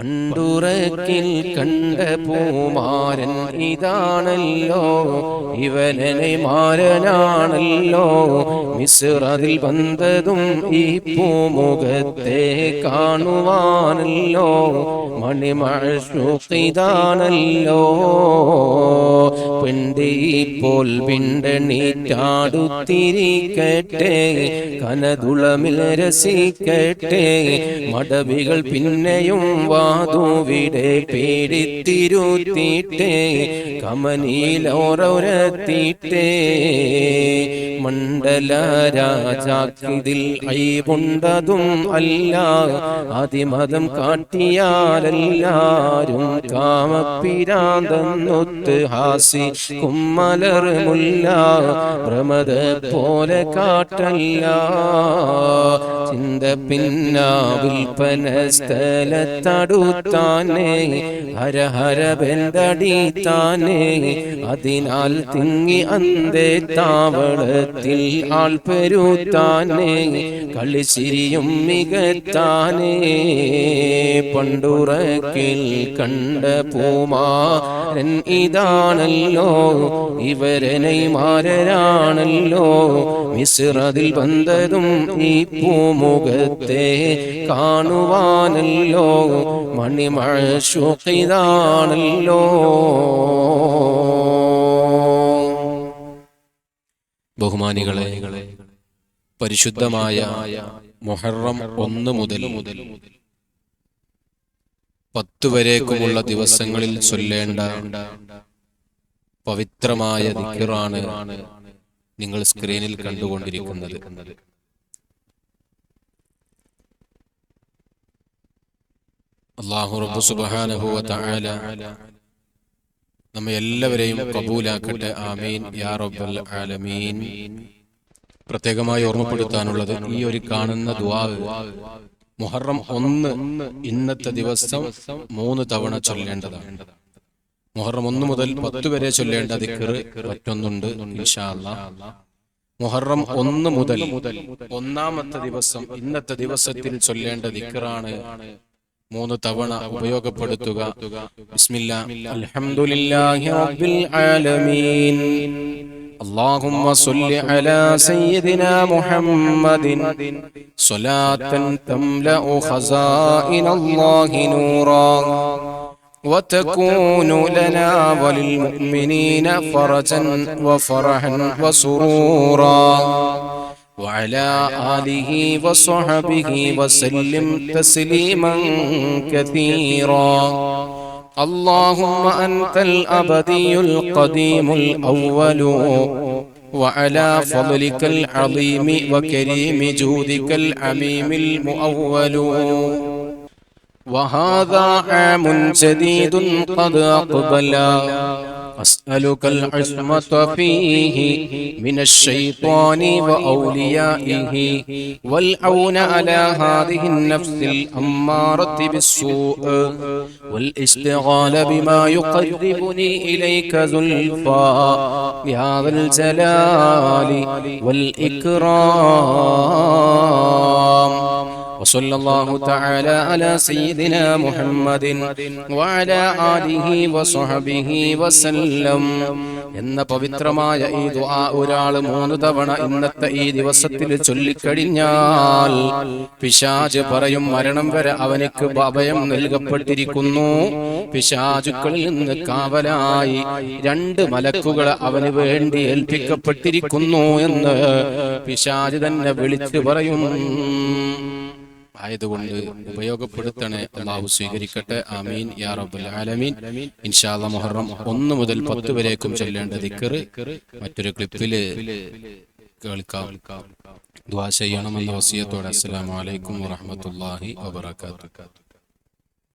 പണ്ടുറക്കിൽ കണ്ട പൂമാരൻ ഇതാണല്ലോ. ഇവനെ മാരനാണല്ലോ. മിസ്റതിൽ വന്നതും ഈ പൂമുഖത്തെ കാണുവാനല്ലോ മണിമഴഷുക്കിതാണല്ലോ പെണ്ടിപ്പോൾ പിണ്ടണീറ്റാടുത്തിരിക്കട്ടെ കനതുളമിൽ രസിക്കട്ടെ മടവികൾ പിന്നെയും വാതുവിടെ പേടിത്തിരുത്തിട്ടേ കമനിയിലോരോരത്തിട്ടേ മണ്ഡല രാജാക്കിതിൽ കൊണ്ടതും അല്ല അതിമതം കാട്ടിയാലെല്ലാരും കാമപ്പിരാന്തെന്നൊത്ത് ഹാസി കുമ്മലർ മുല്ല ഭ്രമത പോലെ കാട്ടല്ല ചിന്ത പിന്ന വിൽപ്പന സ്ഥലത്തടുത്താനേ ഹര ഹര ബെന്തടിത്താനേ അതിനാൽ തിങ്ങി അന്തേ താവളത്തിൽ ആൾ പെരുത്താനേ കളിച്ചിരിയും മികത്താനേ. പണ്ടുറക്കിൽ കണ്ട പൂമാരൻ ഇതാണല്ലോ ഇവരനെ മാരരാണല്ലോ. മിശ്രതിൽ വന്നതും ഈ പൂമുഖത്തെ കാണുവാനല്ലോ. മണിമഴാണല്ലോ ബഹുമാനികളെ പരിശുദ്ധമായ മൊഹറം ഒന്ന് മുതൽ മുതൽ പത്തു വരേക്കുമുള്ള ദിവസങ്ങളിൽ ചൊല്ലേണ്ട പവിത്രമായ ദിക്കറാണ് നിങ്ങൾ സ്ക്രീനിൽ കണ്ടുകൊണ്ടിരിക്കുന്നത്. അള്ളാഹു റബ്ബു സുബ്ഹാനഹു വ തആല നമ്മെ എല്ലാവരെയും കബൂലാക്കട്ടെ. ആമീൻ യാ റബ്ബൽ ആലമീൻ. പ്രത്യേകമായി ഓർമ്മപ്പെടുത്താനുള്ളത് ഈ ഒരു കാണുന്ന ദുആ. മുഹറം ഒന്ന് ഇന്നത്തെ ദിവസം മൂന്ന് തവണ ചൊല്ലേണ്ടതാണ്. മുഹറം ഒന്ന് മുതൽ പത്ത് വരെ ചൊല്ലേണ്ട ദിക്കറ് മറ്റൊന്നുണ്ട് ഇൻഷാ അല്ലാഹ് മുഹറം ഒന്ന് മുതൽ ഒന്നാമത്തെ ദിവസം ഇന്നത്തെ ദിവസത്തിൽ ചൊല്ലേണ്ട ദിക്കറാണ് മൂന്ന് തവണ ഉപയോഗപ്പെടുത്തുക ബിസ്മില്ലാ അൽഹംദുലില്ലാഹി റബ്ബിൽ ആലമീൻ اللهم صل على سيدنا محمد صلاة تملأ خزائن الله نورا وتكون لنا وللمؤمنين فرجا وفرحا وسرورا. وعلى آله وصحبه وسلم تسليما كثيرا. اللهم أنت الأبدي القديم الأول. وعلى فضلك العظيم وكريم جودك العميم المؤول. وهذا عام جديد قد أقبل. أسألك العصمة فيه من الشيطان وأوليائه والعون على هذه النفس الأمارة بالسوء والاشتغال بما يقربني إليك زلفى يا ذا الجلال والإكرام. وصلى الله تعالى على سيدنا محمد وعلى آله وصحبه وسلم എന്ന പവിത്രമായ ഈ ദുആ ഒരാൾ മൂന്ന് തവണ ഇന്നത്തെ ഈ ദിവസത്തിൽ ചൊല്ലിക്കഴിഞ്ഞാൽ പിശാജ് പറയും മരണം വരെ അവനക്ക് അഭയം നൽകപ്പെട്ടിരിക്കുന്നു പിശാചുക്കളിൽ നിന്ന് കാവലായി രണ്ട് മലക്കുകൾ അവന് വേണ്ടി ഏൽപ്പിക്കപ്പെട്ടിരിക്കുന്നു എന്ന് പിശാജ് തന്നെ വിളിച്ചു പറയും ആയതുകൊണ്ട് ഉപയോഗപ്പെടുത്തണേ. അള്ളാഹു സ്വീകരിക്കട്ടെ. ആമീൻ. യാ റബ്ബുൽ ആലമീൻ. ഇൻഷാല്ല മുഹറം ഒന്ന് മുതൽ പത്ത് വരേക്കും ചൊല്ലേണ്ട ദിക്കറ്. മറ്റൊരു ക്ലിപ്പിൽ കേൾക്കാം. ദ്വാ ചെയ്യണമെന്ന വസിയത്തോടെ. അസ്സലാമു അലൈക്കും വറഹ്മത്തുള്ളാഹി വബറകാതുഹു.